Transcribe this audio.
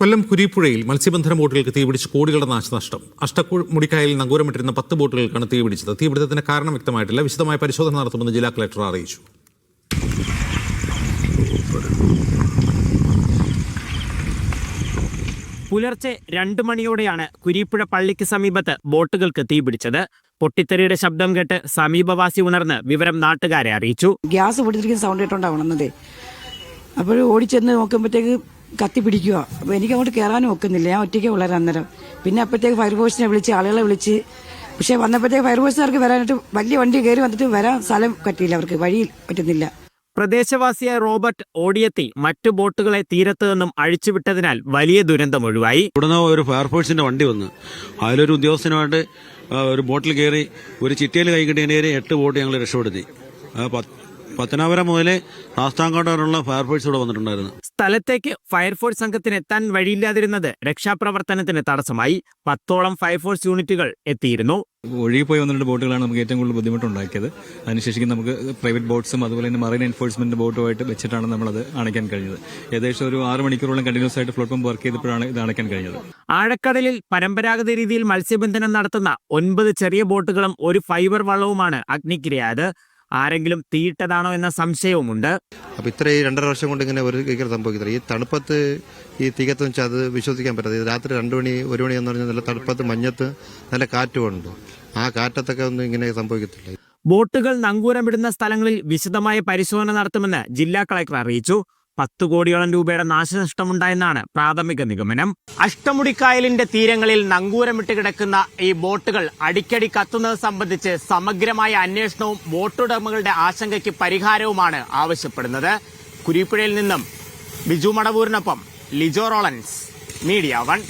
കൊല്ലം കുരീപ്പുഴയിൽ മത്സ്യബന്ധന ബോട്ടുകൾക്ക് തീപിടിച്ച് കോടികളുടെ നാശനഷ്ടം. അഷ്ടക്കുമുടിക്കായൽ നങ്കൂരമിട്ടിരുന്ന പത്ത് ബോട്ടുകൾക്കാണ് തീപിടിച്ചത് തീപിടുത്തത്തിന് കാരണം വ്യക്തമായിട്ടില്ല. വിശദമായ പരിശോധന നടത്തുമെന്ന് ജില്ലാ കളക്ടർ അറിയിച്ചു. പുലർച്ചെ രണ്ടു മണിയോടെയാണ് കുരീപ്പുഴ പള്ളിക്ക് സമീപത്ത് ബോട്ടുകൾക്ക് തീപിടിച്ചത് പൊട്ടിത്തെറിയുടെ ശബ്ദം കേട്ട് സമീപവാസി ഉണർന്ന് വിവരം നാട്ടുകാരെ അറിയിച്ചു. ഗ്യാസ് പൊട്ടിത്തിരിക്കുന്ന സൗണ്ട് കേട്ടോണ്ടാവണം ഉണർന്നതേ. അപ്പോൾ ഓടിച്ചെന്ന് നോക്കുമ്പോഴത്തേക്ക് കത്തി പിടിക്കുക അപ്പോൾ എനിക്ക് അങ്ങോട്ട് കയറാനും ഒക്കുന്നില്ല. ഞാൻ ഒറ്റയ്ക്ക് വളരെ അന്നേരം. പിന്നെ അപ്പോഴത്തേക്ക് ഫയർഫോഴ്സിനെ വിളിച്ച് ആളുകളെ വിളിച്ച്. പക്ഷേ വന്നപ്പോഴത്തേക്ക് ഫയർഫോഴ്സുകാർക്ക് വരാനായിട്ട് വലിയ വണ്ടി കയറി വന്നിട്ട് വരാൻ സ്ഥലം പറ്റിയില്ല അവർക്ക്. വഴിയിൽ പറ്റുന്നില്ല. പ്രദേശവാസിയായ റോബർട്ട് ഓടിയെത്തി മറ്റു ബോട്ടുകളെ തീരത്ത് നിന്നും അഴിച്ചുവിട്ടതിനാൽ വലിയ ദുരന്തം ഒഴിവായി. ഉടനെ ഒരു ഫയർഫോഴ്സിന്റെ വണ്ടി വന്ന്. അതിലൊരു ഉദ്യോഗസ്ഥനുമായിട്ട് ഒരു ബോട്ടിൽ കയറി ഒരു ചിറ്റയിൽ കൈ കിട്ടിയതിന് എട്ട് ബോട്ട് ഞങ്ങൾ രക്ഷപ്പെടുത്തി. പത്തനാപുരം മുതലേ ശാസ്താംകോട്ട വരെയുള്ള ഫയർഫോഴ്സ് ഇവിടെ വന്നിട്ടുണ്ടായിരുന്നു. സ്ഥലത്തേക്ക് ഫയർഫോഴ്സ് സംഘത്തിന് എത്താൻ വഴിയില്ലാതിരുന്നത് രക്ഷാപ്രവർത്തനത്തിന് തടസ്സമായി. പത്തോളം ഫയർഫോഴ്സ് യൂണിറ്റുകൾ എത്തിയിരുന്നു. ഒഴുകിപ്പോയി വന്ന രണ്ട് ബോട്ടുകളാണ് നമുക്ക് ഏറ്റവും കൂടുതൽ ബുദ്ധിമുട്ടുണ്ടാക്കിയത്. അതിനുശേഷം നമുക്ക് പ്രൈവറ്റ് ബോട്ട്സും അതുപോലെ തന്നെ മറൈൻ എൻഫോഴ്സ്മെന്റ് ബോട്ടുമായിട്ട് വെച്ചിട്ടാണ് നമ്മളത് അണയ്ക്കാൻ കഴിഞ്ഞത്. ഏകദേശം ഒരു ആറ് മണിക്കൂറോളം കണ്ടിന്യൂസ് ആയിട്ട് ഫ്ലോട്ട് പമ്പ് വർക്ക് ചെയ്തപ്പോഴാണ് ഇത് അണയ്ക്കാൻ കഴിഞ്ഞത്. ആഴക്കടലിൽ പരമ്പരാഗത രീതിയിൽ മത്സ്യബന്ധനം നടത്തുന്ന ഒൻപത് ചെറിയ ബോട്ടുകളും ഒരു ഫൈബർ വള്ളവുമാണ് അഗ്നിക്കിരയായത്. ആരെങ്കിലും തീയിട്ടതാണോ എന്ന സംശയവുമുണ്ട്. അപ്പോൾ ഇത്ര ഈ രണ്ടര വർഷം കൊണ്ട് ഇങ്ങനെ ഒരു കീകരം സംഭവിക്കുന്നത് ഈ തണുപ്പത്ത് ഈ തീകത്ത് വെച്ചാൽ അത് വിശ്വസിക്കാൻ പറ്റാതെ രാത്രി രണ്ട് മണി ഒരു മണി എന്ന് പറഞ്ഞാൽ നല്ല തണുപ്പത്ത് മഞ്ഞത്ത് നല്ല കാറ്റുമുണ്ട് ആ കാറ്റത്തൊക്കെ ഒന്നും ഇങ്ങനെ സംഭവിക്കത്തില്ല. ബോട്ടുകൾ നങ്കൂരം നങ്കൂരമിടുന്ന സ്ഥലങ്ങളിൽ വിശദമായ പരിശോധന നടത്തുമെന്ന് ജില്ലാ കളക്ടർ അറിയിച്ചു. പത്ത് കോടിയോളം രൂപയുടെ നാശനഷ്ടമുണ്ടായെന്നാണ് പ്രാഥമിക നിഗമനം. അഷ്ടമുടിക്കായലിന്റെ തീരങ്ങളിൽ നങ്കൂരമിട്ട് കിടക്കുന്ന ഈ ബോട്ടുകൾ അടിക്കടി കത്തുന്നത് സംബന്ധിച്ച് സമഗ്രമായ അന്വേഷണവും ബോട്ടുടമകളുടെ ആശങ്കയ്ക്ക് പരിഹാരവുമാണ് ആവശ്യപ്പെടുന്നത്. കുരിപ്പുഴയിൽ നിന്നും ബിജു മടവൂരിനൊപ്പം ലിജോ റോളൻസ് മീഡിയ വൺ.